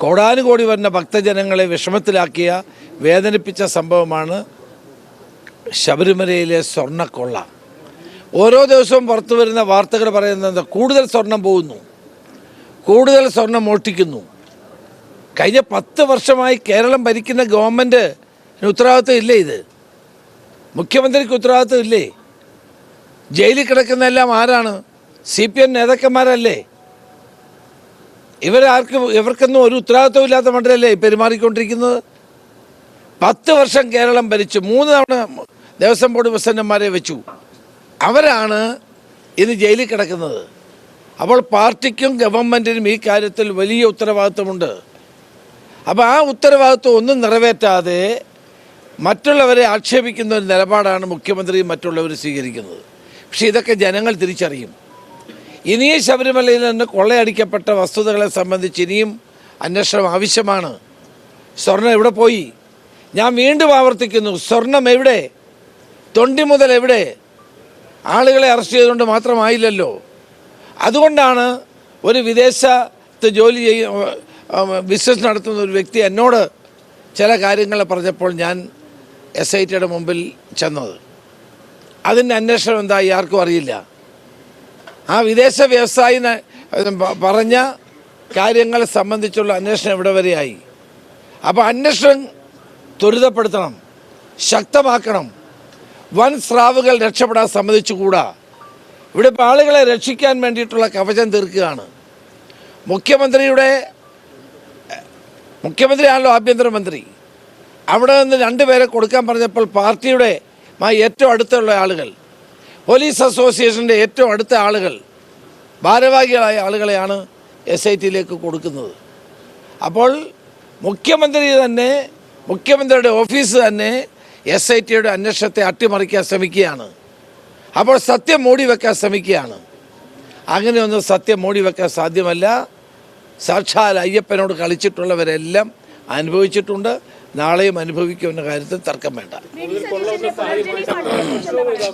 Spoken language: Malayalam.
കോടാനുകോടി വരുന്ന ഭക്തജനങ്ങളെ വിഷമത്തിലാക്കിയ വേദനിപ്പിച്ച സംഭവമാണ് ശബരിമലയിലെ സ്വർണക്കൊള്ള. ഓരോ ദിവസവും പുറത്തു വരുന്ന വാർത്തകൾ പറയുന്നത് കൂടുതൽ സ്വർണം പോകുന്നു. കൂടുതൽ സ്വർണം മോഷ്ടിക്കുന്നു. കഴിഞ്ഞ പത്ത് വർഷമായി കേരളം ഭരിക്കുന്ന ഗവൺമെന്റ് ഉത്തരവാദിത്വം ഇല്ലേ ഇത്? മുഖ്യമന്ത്രിക്ക് ഉത്തരവാദിത്വം ഇല്ലേ? ജയിലിൽ കിടക്കുന്നതെല്ലാം ആരാണ്? സി പി എം നേതാക്കന്മാരല്ലേ? ഇവരാർക്കും ഇവർക്കൊന്നും ഒരു ഉത്തരവാദിത്വം ഇല്ലാത്ത മണ്ഡലല്ലേ പെരുമാറിക്കൊണ്ടിരിക്കുന്നത്? പത്ത് വർഷം കേരളം ഭരിച്ചു മൂന്ന് തവണ ദേവസ്വം ബോർഡ് പ്രസിഡന്റുമാരെ വെച്ചു. അവരാണ് ഇന്ന് ജയിലിൽ കിടക്കുന്നത്. അപ്പോൾ പാർട്ടിക്കും ഗവൺമെന്റിനും ഈ കാര്യത്തിൽ വലിയ ഉത്തരവാദിത്വമുണ്ട്. അപ്പോൾ ആ ഉത്തരവാദിത്വം ഒന്നും നിറവേറ്റാതെ മറ്റുള്ളവരെ ആക്ഷേപിക്കുന്ന ഒരു നിലപാടാണ് മുഖ്യമന്ത്രിയും മറ്റുള്ളവർ സ്വീകരിക്കുന്നത്. പക്ഷേ ഇതൊക്കെ ജനങ്ങൾ തിരിച്ചറിയും. ഇനിയും ശബരിമലയിൽ നിന്ന് കൊള്ളയടിക്കപ്പെട്ട വസ്തുതകളെ സംബന്ധിച്ച് ഇനിയും അന്വേഷണം ആവശ്യമാണ്. സ്വർണം എവിടെ പോയി? ഞാൻ വീണ്ടും ആവർത്തിക്കുന്നു സ്വർണം എവിടെ? തൊണ്ടി മുതൽ എവിടെ? ആളുകളെ അറസ്റ്റ് ചെയ്തുകൊണ്ട് മാത്രമായില്ലല്ലോ. അതുകൊണ്ടാണ് ഒരു വിദേശത്ത് ജോലി ചെയ്യ ബിസിനസ് നടത്തുന്ന ഒരു വ്യക്തി എന്നോട് ചില കാര്യങ്ങൾ പറഞ്ഞപ്പോൾ ഞാൻ എസ് ഐ ടിയുടെ മുമ്പിൽ ചെന്നത്. അതിന്റെ അന്വേഷണം എന്താ ആർക്കും അറിയില്ല. ആ വിദേശ വ്യവസായി പറഞ്ഞ കാര്യങ്ങളെ സംബന്ധിച്ചുള്ള അന്വേഷണം എവിടെ വരെയായി? അപ്പോൾ അന്വേഷണം ത്വരിതപ്പെടുത്തണം ശക്തമാക്കണം. വൻ സ്രാവുകൾ രക്ഷപ്പെടാൻ സമ്മതിച്ചുകൂടാ. ഇവിടെ ഇപ്പോൾ ആളുകളെ രക്ഷിക്കാൻ വേണ്ടിയിട്ടുള്ള കവചം തീർക്കുകയാണ്. മുഖ്യമന്ത്രിയുടെ മുഖ്യമന്ത്രിയാണല്ലോ ആഭ്യന്തരമന്ത്രി. അവിടെ നിന്ന് രണ്ടുപേരെ കൊടുക്കാൻ പറഞ്ഞപ്പോൾ പാർട്ടിയുടെ ഏറ്റവും അടുത്തുള്ള ആളുകൾ. പോലീസ് അസോസിയേഷന്റെ ഏറ്റവും അടുത്ത ആളുകൾ ഭാരവാഹികളായ ആളുകളെയാണ് എസ് ഐ ടിയിലേക്ക് കൊടുക്കുന്നത്. അപ്പോൾ മുഖ്യമന്ത്രി തന്നെ മുഖ്യമന്ത്രിയുടെ ഓഫീസ് തന്നെ എസ് ഐ ടിയുടെ അന്വേഷണത്തെ അട്ടിമറിക്കാൻ ശ്രമിക്കുകയാണ്. അപ്പോൾ സത്യം മൂടി വെക്കാൻ ശ്രമിക്കുകയാണ്. അങ്ങനെയൊന്നും സത്യം മൂടി വെക്കാൻ സാധ്യമല്ല. സാക്ഷാൽ അയ്യപ്പനോട് കളിച്ചിട്ടുള്ളവരെല്ലാം അനുഭവിച്ചിട്ടുണ്ട്. നാളെയും അനുഭവിക്കുമെന്ന കാര്യത്തിൽ തർക്കം വേണ്ട.